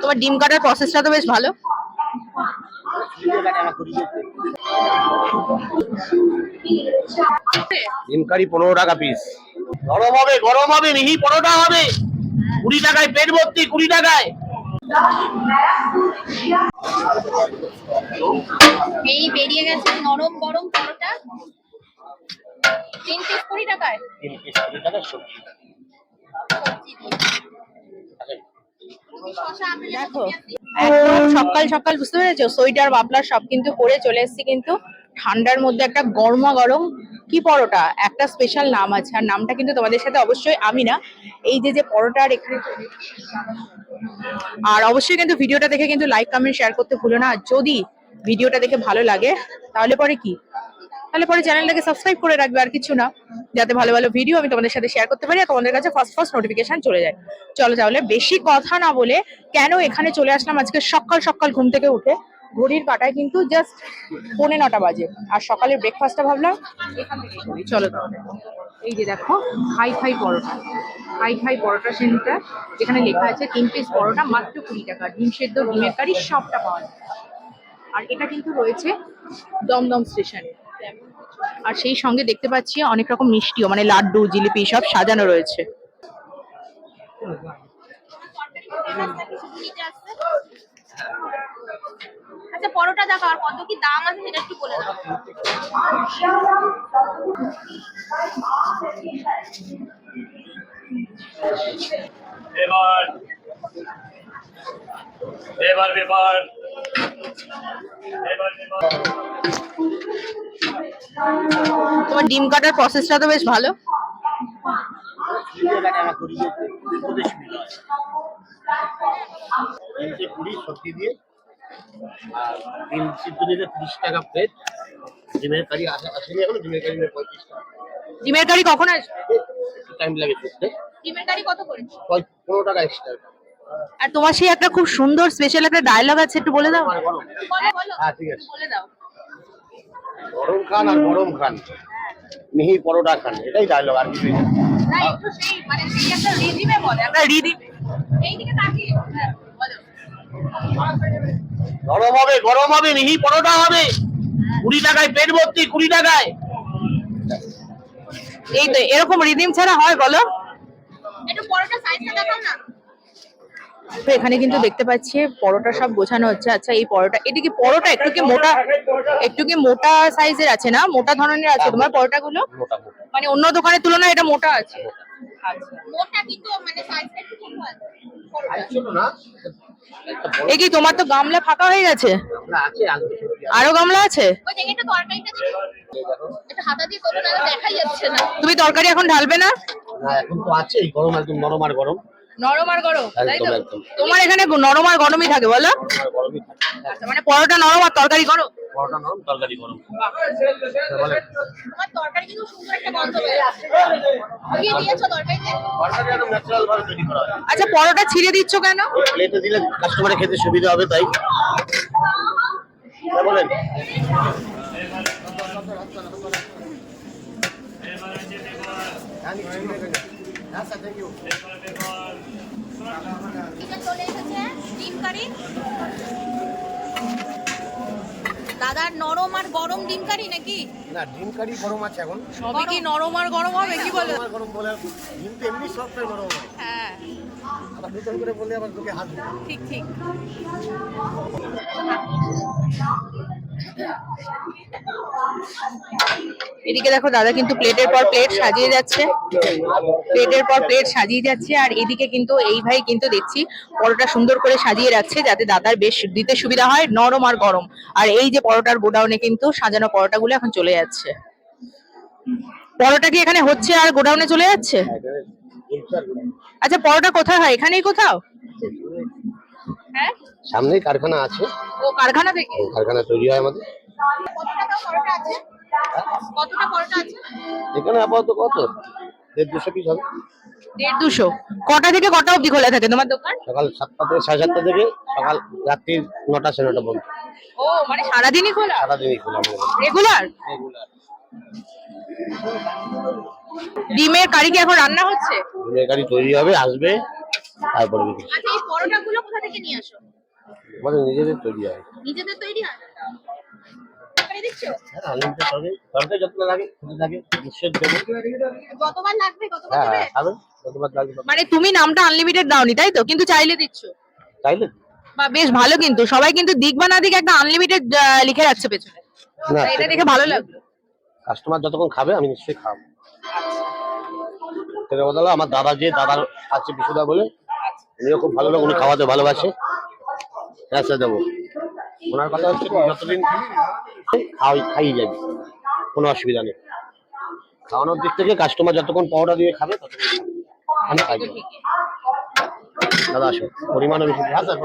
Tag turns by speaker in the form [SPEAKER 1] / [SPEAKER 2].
[SPEAKER 1] তোমার ডিম কাটার প্রসেসটা তো বেশ ভালো।
[SPEAKER 2] ডিম কারি পনেরো টাকা পিস গরম হবে গরম হবে মিহি পরোটা হবে। কুড়ি টাকায় পেট ভর্তি কুড়ি টাকায়।
[SPEAKER 3] এই বেরিয়ে গেছে নরম গরম পরোটা। তিন পিস কুড়ি টাকায়।
[SPEAKER 2] তিন পিস কুড়ি টাকা সবজি।
[SPEAKER 3] আপেলের
[SPEAKER 1] দেখো, একদম সকাল সকাল বুঝতে পেরেছ? সোয়েটার বাপলার সব কিন্তু পরে চলে এসেছি কিন্তু ঠান্ডার মধ্যে একটা গরমা গরম কি পরোটা? একটা স্পেশাল নাম আছে, আর নামটা কিন্তু তোমাদের সাথে অবশ্যই আমি না। এই যে যে পরোটার এখানে আর অবশ্যই কিন্তু ভিডিওটা দেখে কিন্তু লাইক কমেন্ট শেয়ার করতে ভুলো না। যদি ভিডিওটা দেখে ভালো লাগে, তাহলে পরে কি? তাহলে পরে চ্যানেলটাকে সাবস্ক্রাইব করে রাখবে, আর কিছু না। যাতে ভালো ভালো ভিডিও আমি তোমাদের সাথে শেয়ার করতে পারি আর তোমাদের কাছে ফার্স্ট ফার্স্ট নোটিফিকেশন চলে যায়। চলো তাহলে বেশি কথা না বলে কেন এখানে চলে আসলাম আজকে সকাল সকাল ঘুম থেকে উঠে। ঘড়ির কাটায় কিন্তু জাস্ট পৌনে নটা বাজে। আর সকালের ব্রেকফাস্টটা ভাবলাম এখান থেকে করি। চলো তাহলে। এই যে দেখো, hi fi paratha. Hi fi paratha centre, যেখানে লেখা আছে তিন পিস পরোটা, মাত্র কুড়ি টাকা। ডিম সেদ্ধ, ডিমের কারি, সবটা পাওয়া যায়। আর এটা কিন্তু রয়েছে দমদম স্টেশনে। আর সেই সঙ্গে দেখতে পাচ্ছি অনেক রকম মিষ্টিও মানে লাড্ডু জিলিপি সব সাজানো রয়েছে।
[SPEAKER 3] আচ্ছা পরোটা দেখো আর কত কি দাম আছে সেটা একটু বলে দাও।
[SPEAKER 2] এবার এবার এবার এবার এবার।
[SPEAKER 1] তোমার ডিম কাটার প্রসেসটা তো বেশ ভালো।
[SPEAKER 2] দিয়ে আর ডিম সিদ্ধ দিয়ে ত্রিশ টাকা প্লেট ডিমের কারি আসেনি এখন ডিমের কারি পঁয়ত্রিশ টাকা
[SPEAKER 1] ডিমের কারি কখন আসবে?
[SPEAKER 2] টাইম লাগে করতে
[SPEAKER 3] ডিমের কারি কত করে?
[SPEAKER 2] পনেরো টাকা এক্সট্রা
[SPEAKER 1] আর তোমার সেই একটা খুব সুন্দর স্পেশাল একটা ডায়লগ আছে একটু বলে দাও।
[SPEAKER 2] হ্যাঁ, ঠিক আছে।
[SPEAKER 3] বলে দাও।
[SPEAKER 2] গরম খান আর গরম খান। মিহি পরোটা খান এটাই ডায়লগ আর কিছুই না।
[SPEAKER 3] সেই মানে হ্যাঁ বলো।
[SPEAKER 2] গরম হবে গরম হবে মিহি পরোটা হবে। কুড়ি টাকায় পেট ভর্তি কুড়ি টাকায়।
[SPEAKER 1] এই তো এরকম রিদিম ছাড়া হয় বলো।
[SPEAKER 3] একটু পরোটা সাইজটা দেখাও না।
[SPEAKER 1] তো এখানে কিন্তু দেখতে পাচ্ছি পরোটা সব গোছানো হচ্ছে। আচ্ছা এই পরোটা এটা কি পরোটা একটু কি মোটা একটু কি মোটা সাইজের আছে না? মোটা ধরনের আছে তোমার পরোটা গুলো
[SPEAKER 2] মোটা মোটা।
[SPEAKER 1] মানে অন্য দোকানের তুলনায় এটা মোটা আছে। আচ্ছা।
[SPEAKER 3] মোটা কিন্তু মানে
[SPEAKER 1] এই কি তোমার তো গামলা ফাঁকা হয়ে গেছে। আরও গামলা আছে?
[SPEAKER 3] ওই দেখে একটু তরকারিটা দিই একটু হাতা দিয়ে তোলো না দেখাই যাচ্ছে না।
[SPEAKER 1] তুমি তরকারি এখন ঢালবে না?
[SPEAKER 2] না এখন তো আছে গরম একদম নরম আর গরম।
[SPEAKER 1] নরম আর গরম তাই তো। তোমার এখানে নরম আর গরমই থাকে বলো।
[SPEAKER 2] হ্যাঁ,
[SPEAKER 1] আচ্ছা মানে পরোটা নরম আর তরকারি গরম?
[SPEAKER 2] পরোটা নরম তরকারি গরম।
[SPEAKER 3] তোমার তরকারি কিন্তু সুন্দর একটা গন্ধ বের আসছে দিয়েছ তরকারিতে?
[SPEAKER 2] তরকারি একদম ন্যাচারাল ভাবে তৈরি করা
[SPEAKER 1] আচ্ছা পরোটা ছিঁড়ে দিচ্ছ কেন?
[SPEAKER 2] প্লেটে দিলে কাস্টমারের খেতে সুবিধা হবে তাই। বলেন
[SPEAKER 3] এটা চলে এসেছে ডিম কারি। দাদার নরম আর গরম ডিম কারি নাকি?
[SPEAKER 2] না ডিম কারি গরম আছে এখন।
[SPEAKER 1] সবই কি নরম আর গরম হবে কি বলো?
[SPEAKER 2] গরম বলে আর ডিম তো এমনি সবটাই গরম হয়।
[SPEAKER 1] হ্যাঁ।
[SPEAKER 2] আবার নতুন করে বললে আবার তোকে হাত।
[SPEAKER 1] ঠিক ঠিক। এদিকে দেখো দাদা কিন্তু প্লেটের পর প্লেট সাজিয়ে যাচ্ছে। প্লেটের পর প্লেট সাজিয়ে যাচ্ছে আর এদিকে কিন্তু এই ভাই কিন্তু দেখছি পরোটা সুন্দর করে সাজিয়ে রাখছে যাতে দাদার বেশ দিতে সুবিধা হয় নরম আর গরম। আর এই যে পরোটার গোডাউনে কিন্তু সাজানো পরোটাগুলো এখন চলে যাচ্ছে। পরোটা কি এখানে হচ্ছে আর গোডাউনে চলে যাচ্ছে? আচ্ছা পরোটা কোথায় হয়? এখানেই কোথাও? হ্যাঁ?
[SPEAKER 2] সামনেই কারখানা আছে।
[SPEAKER 1] ও কারখানা থেকে?
[SPEAKER 2] কারখানা তৈরি হয় আমাদের।
[SPEAKER 3] কত টাকা পরোটা আছে? কতটা পরোটা আছে?
[SPEAKER 2] এখানে আপাতত কত? দেড় দুশো পিস হবে।
[SPEAKER 1] দেড় দুশো কটা থেকে কটা অবধি খোলা থাকে তোমার দোকান?
[SPEAKER 2] সকাল সাতটা থেকে সাড়ে সাতটা থেকে সকাল রাত্রি নটা সাড়ে নটা পর্যন্ত।
[SPEAKER 1] ও মানে সারাদিনই খোলা?
[SPEAKER 2] সারাদিনই খোলা
[SPEAKER 1] রেগুলার
[SPEAKER 2] রেগুলার
[SPEAKER 1] ডিমের কারি কি এখন রান্না হচ্ছে?
[SPEAKER 2] ডিমের কারি তৈরি হবে আসবে তারপরে
[SPEAKER 3] আচ্ছা এই পরোটাগুলো কোথা থেকে নিয়ে আসো?
[SPEAKER 2] আমাদের নিজেদের তৈরি হয়।
[SPEAKER 3] নিজেদের হয়
[SPEAKER 2] হ্যাঁ আনলিমিটেড তরকারি তরকারি যত লাগে খেতে লাগে নিশ্চয় দেবো।
[SPEAKER 3] যতবার লাগবে ততবার দেবে।
[SPEAKER 2] খাবেন যতবার লাগবে
[SPEAKER 1] মানে তুমি নামটা আনলিমিটেড দাওনি তাই তো? কিন্তু চাইলে দিচ্ছ।
[SPEAKER 2] চাইলে
[SPEAKER 1] বা বেশ ভালো কিন্তু। সবাই কিন্তু দিক বা না দিক একটা আনলিমিটেড লিখে রাখছে পেছনে। এটা দেখে ভালো লাগল।
[SPEAKER 2] কাস্টমার যতক্ষণ খাবে আমি নিশ্চয়ই খাব। সেটা কথা হলো আমার দাদা যে দাদার আছে বিশুদা বলে উনিও খুব ভালো লোক উনি খাওয়াতে ভালোবাসে। হ্যাঁ স্যার দেবো। ওনার কথা হচ্ছে যতদিন খাওয়াই খাইয়ে যাবি। কোনো অসুবিধা নেই। খাওয়ানোর দিক থেকে কাস্টমার যতক্ষণ পাউডার দিয়ে খাবে, ততক্ষণ। খাই দাদা, আসো। পরিমাণও বেশি হ্যাঁ স্যার